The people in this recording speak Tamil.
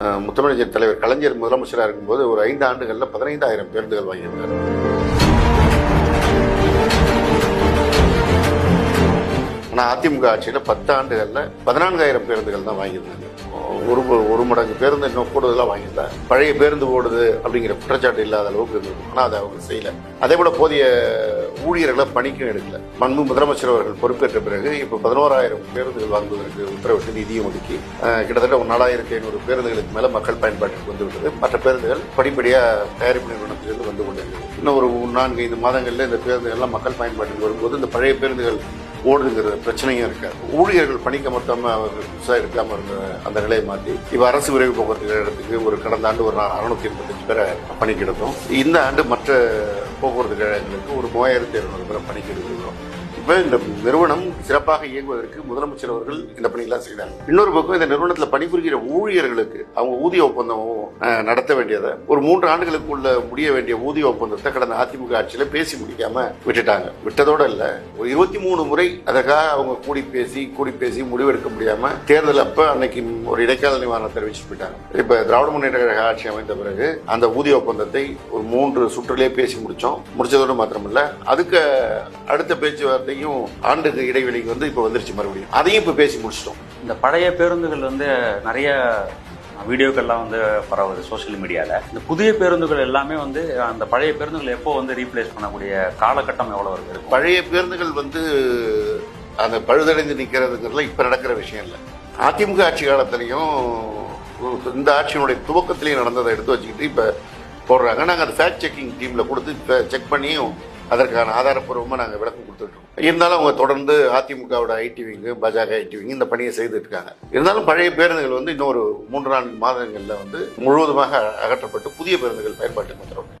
முத்தமிழர் தலைவர் கலைஞர் முதலமைச்சராக இருக்கும்போது ஒரு ஐந்து ஆண்டுகளில் பதினைந்தாயிரம் பேருந்துகள் வாங்கியிருந்தார். ஆனால் அதிமுக ஆட்சியில் பத்து ஆண்டுகளில் பதினான்காயிரம் பேருந்துகள் தான் வாங்கியிருந்தாங்க. ஒரு ஒரு மடங்கு பேருந்து இன்னும் கூடுதலாக வாங்கியிருந்தாங்க. பழைய பேருந்து ஓடுது அப்படிங்கிற குற்றச்சாட்டு இல்லாத அளவுக்கு இருந்தது. ஆனால் அதை அவங்க செய்யலை. அதே போல போதிய ஊழியர்களை பணிக்கும் எடுக்கல. மண்பு முதலமைச்சர் அவர்கள் பொறுப்பேற்ற பிறகு இப்போ பதினோராயிரம் பேருந்துகள் வாங்குவதற்கு உத்தரவிட்டு நிதியம் ஒதுக்கி கிட்டத்தட்ட ஒரு நாலாயிரத்தி ஐநூறு பேருந்துகளுக்கு மேலே மக்கள் பயன்பாட்டுக்கு வந்துவிட்டது. மற்ற பேருந்துகள் படிப்படியாக தயாரிப்பு நிறுவனத்திலிருந்து வந்து கொண்டிருக்கிறது இன்னும் ஒரு நான்கு ஐந்து மாதங்களில் இந்த பேருந்துகள்லாம் மக்கள் பயன்பாட்டுக்கு வரும்போது இந்த பழைய பேருந்துகள் ஓடுங்கிற பிரச்சனையும் இருக்காது ஊழியர்கள் பணிக்கமர்த்தாம அவர்கள் புதுசாக இருக்காம இருந்த அந்த நிலையை மாற்றி இப்ப அரசு விரைவு போக்குவரத்து கழகத்துக்கு ஒரு கடந்த ஆண்டு ஒரு அறுநூத்தி எண்பத்தஞ்சு பேரை பணி எடுத்தோம். இந்த ஆண்டு மற்ற போக்குவரத்து கழகங்களுக்கு ஒரு மூவாயிரத்தி இருநூறு பேரை பணி கிடைக்கிறோம் இப்போ இந்த நிறுவனம் சிறப்பாக இயங்குவதற்கு முதலமைச்சர் அவர்கள் இந்த பணியெல்லாம் செய்தாங்க. இன்னொரு பக்கம் இந்த நிறுவனத்தில் பணிபுரிகிற ஊழியர்களுக்கு அவங்க ஊதிய ஒப்பந்தம் நடத்த வேண்டியதை ஒரு மூன்று ஆண்டுகளுக்குள்ள முடிய வேண்டிய ஊதிய ஒப்பந்தத்தை கடந்த அதிமுக ஆட்சியில பேசி முடிக்காம விட்டுட்டாங்க. விட்டதோட இல்ல ஒரு இருபத்தி மூணு முறை அதற்காக அவங்க கூடி பேசி கூடி பேசி முடிவெடுக்க முடியாம தேர்தல் அப்ப அன்னைக்கு ஒரு இடைக்கால நிவாரணம் தெரிவிச்சு போயிட்டாங்க. இப்ப திராவிட முன்னேற்ற கழக ஆட்சி அமைந்த பிறகு அந்த ஊதிய ஒப்பந்தத்தை ஒரு மூன்று சுற்றிலே பேசி முடிச்சோம். முடிச்சதோடு மாத்திரமில்ல அதுக்கு அடுத்த பேச்சுவார்த்தையும் ஆண்டுக்கு இடைவெளிக்கு வந்து இப்ப வந்துருச்சு மறுபடியும். அதையும் இப்ப பேசி முடிச்சிட்டோம். இந்த பழைய பேருந்துகள் வந்து நிறைய வீடியோக்கள்லாம் வந்து பரவுது சோஷியல் மீடியாவில் இந்த புதிய பேருந்துகள் எல்லாமே வந்து அந்த பழைய பேருந்துகள் எப்போ வந்து ரீப்ளேஸ் பண்ணக்கூடிய காலகட்டம் எவ்வளோ இருக்கு? பழைய பேருந்துகள் வந்து அந்த பழுதடைந்து நிற்கிறதுங்கிறதுல இப்ப நடக்கிற விஷயம் இல்லை. அதிமுக ஆட்சி காலத்திலையும் இந்த ஆட்சியினுடைய துவக்கத்திலையும் நடந்ததை எடுத்து வச்சுக்கிட்டு இப்ப போடுறாங்க. நாங்கள் அந்த ஃபேக்ட் செக்கிங் டீம்ல கொடுத்து இப்போ செக் பண்ணியும் அதற்கான ஆதாரப்பூர்வமாக நாங்கள் விளக்கம் கொடுத்துட்ருக்கோம். இருந்தாலும் அவங்க தொடர்ந்து அதிமுகவோட ஐடி விங்கு பாஜக ஐடி விங்கு இந்த பணியை செய்துட்டு இருக்காங்க இருந்தாலும் பழைய பேருந்துகள் வந்து இன்னொரு மூன்று நான்கு மாதங்களில் வந்து முழுவதுமாக அகற்றப்பட்டு புதிய பேருந்துகள் பயன்பாட்டுக்கு வந்துடும்.